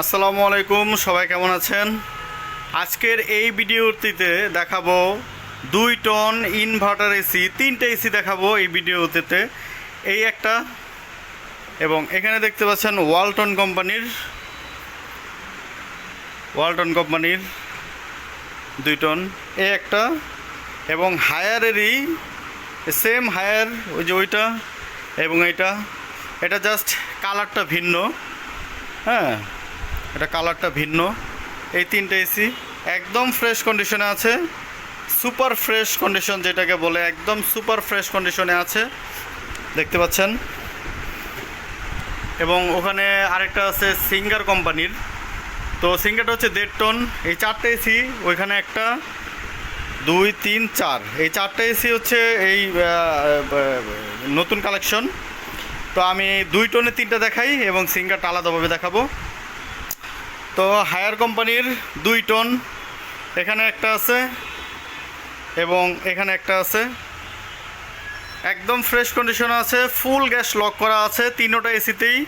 আসসালামু আলাইকুম, সবাই কেমন আছেন? আজকের এই ভিডিওটিতে দেখাবো দুই টন ইনভার্টার এসি তিনটে এসি দেখাবো এই ভিডিওটিতে। এই একটা, এবং এখানে দেখতে পাচ্ছেন ওয়ালটন কোম্পানির ওয়ালটন কোম্পানির দুই টন এই একটা, এবং হায়ারেরই সেম হায়ার ওই যে ওইটা, এবং এটা এটা জাস্ট কালারটা ভিন্ন হ্যাঁ? এটা কালারটা ভিন্ন। এই তিনটে এসি একদম ফ্রেশ কন্ডিশনে আছে। সুপার ফ্রেশ কন্ডিশন যেটাকে বলে, একদম সুপার ফ্রেশ কন্ডিশনে আছে। দেখতে পাচ্ছেন? এবং ওখানে আরেকটা আছে সিঙ্গার কোম্পানির তো সিঙ্গারটা হচ্ছে দেড় টন এই চারটে এসি ওইখানে একটা, দুই, তিন, চার। এই চারটে এসি হচ্ছে এই নতুন কালেকশন তো আমি দুই টনে তিনটা দেখাই এবং সিঙ্গারটা আলাদাভাবে দেখাবো। তো হায়ার কোম্পানির দুই টন এখানে একটা আছে এবং এখানে একটা আছে। একদম ফ্রেশ কন্ডিশনে আছে, ফুল গ্যাস লক করা আছে তিনোটা এসিতেই।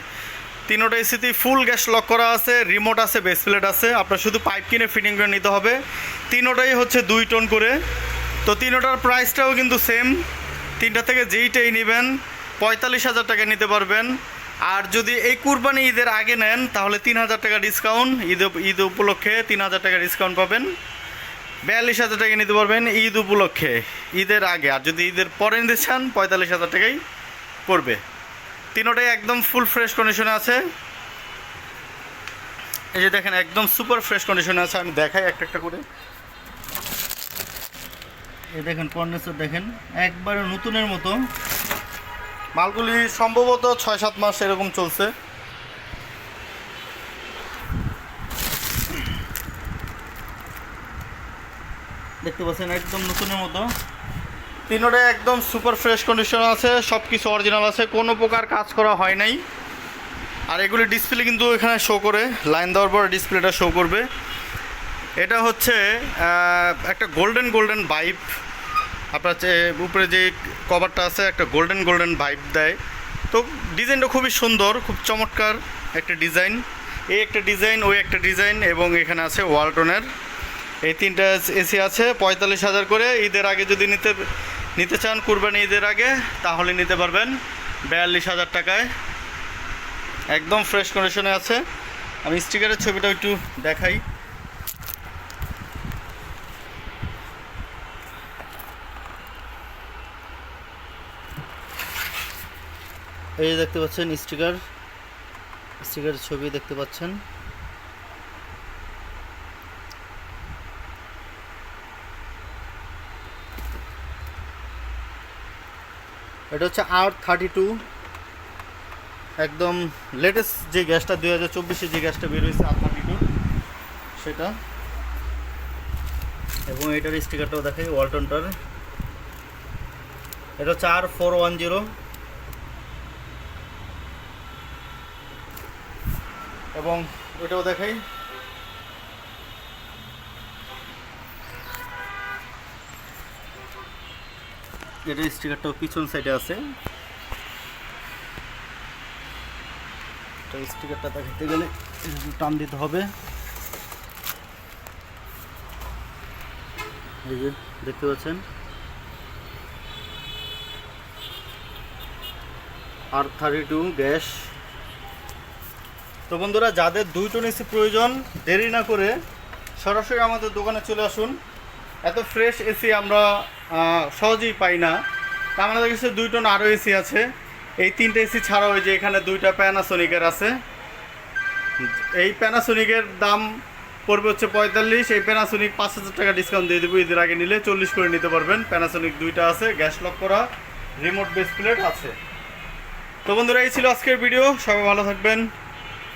তিনোটা এসিতেই ফুল গ্যাস লক করা আছে, রিমোট আছে, বেস প্লেট আছে। আপনার শুধু পাইপ কিনে ফিটিং করে নিতে হবে। তিনোটাই হচ্ছে দুই টন করে। তো তিনোটার প্রাইসটাও কিন্তু সেম। তিনটা থেকে যেইটাই নেবেন, পঁয়তাল্লিশ হাজার টাকা নিতে পারবেন। আর যদি এই কুরবানি ঈদের আগে নেন, তাহলে তিন হাজার টাকা ডিসকাউন্ট ঈদ ঈদ উপলক্ষে তিন হাজার টাকা ডিসকাউন্ট পাবেন। বিয়াল্লিশ হাজার টাকা নিতে পারবেন ঈদ উপলক্ষে। ঈদের আগে, আর যদি ঈদের পরে নিতে চান, পঁয়তাল্লিশ হাজার টাকাই পড়বে। তিনোটাই একদম ফুল ফ্রেশ কন্ডিশনে আছে। এই যে দেখেন, একদম সুপার ফ্রেশ কন্ডিশনে আছে। আমি দেখাই একটা একটা করে। এই দেখেন কর্নেসর দেখেন, একবারে নতুনের মতো। মালগুলি সম্ভবত ছয় সাত মাস এরকম চলছে। দেখতে পাচ্ছেন একদম নতুনের মতো। তিনোটাই একদম সুপার ফ্রেশ কন্ডিশন আছে সব কিছু অরিজিনাল আছে কোনো প্রকার কাজ করা হয় নাই। আর এগুলি ডিসপ্লে কিন্তু এখানে শো করে লাইন দেওয়ার পর ডিসপ্লেটা শো করবে। এটা হচ্ছে একটা গোল্ডেন গোল্ডেন বাইপ আপনার উপরে যে কভারটা আছে, একটা গোল্ডেন গোল্ডেন ভাইব দেয়। তো ডিজাইনটা খুবই সুন্দর, খুব চমৎকার একটা ডিজাইন। এই একটা ডিজাইন, ওই একটা ডিজাইন এবং এখানে আছে ওয়ালটনের। এই তিনটা এসি আছে, পঁয়তাল্লিশ হাজার করে। ঈদের আগে যদি নিতে নিতে চান কুরবানি ঈদের আগে, তাহলে নিতে পারবেন বিয়াল্লিশ হাজার টাকায়। একদম ফ্রেশ কন্ডিশনে আছে। আমি স্টিকারের ছবিটা একটু দেখাই। এই যে দেখতে পাচ্ছেন স্টিকার। স্টিকারের ছবি দেখতে পাচ্ছেন। এটা হচ্ছে আর থার্টি টু একদম লেটেস্ট যে গ্যাসটা, দুই হাজার চব্বিশে যে গ্যাসটা বের হয়েছে আর থার্টি টু সেটা। এবং এটার স্টিকারটাও দেখাই, ওয়ালটনটার। এটা হচ্ছে আর ফোর ওয়ান জিরো এবং ওটাও দেখাই। এটার স্টিকারটাও পিছন সাইডে আছে। এটা স্টিকারটা দেখাতে গেলে টান দিতে হবে। এই যে, দেখতে পাচ্ছেন? আর থার্টি টু গ্যাস তো বন্ধুরা, যাদের দুই টন এসি প্রয়োজন, দেরি না করে সরাসরি আমাদের দোকানে চলে আসুন। এত ফ্রেশ এসি আমরা সহজেই পাই না। আমাদের কাছে দুই টন আরও এসি আছে। এই তিনটে এসি ছাড়াও যে এখানে দুইটা প্যানাসোনিকের আছে। এই প্যানাসোনিকের দাম পড়বে হচ্ছে পঁয়তাল্লিশ, এই প্যানাসোনিক পাঁচ হাজার টাকা ডিসকাউন্ট দিয়ে দেবো। ঈদের আগে নিলে চল্লিশ করে নিতে পারবেন। প্যানাসোনিক দুইটা আছে গ্যাস লক করা রিমোট বেস প্লেট আছে। তো বন্ধুরা, এই ছিল আজকের ভিডিও সবাই ভালো থাকবেন।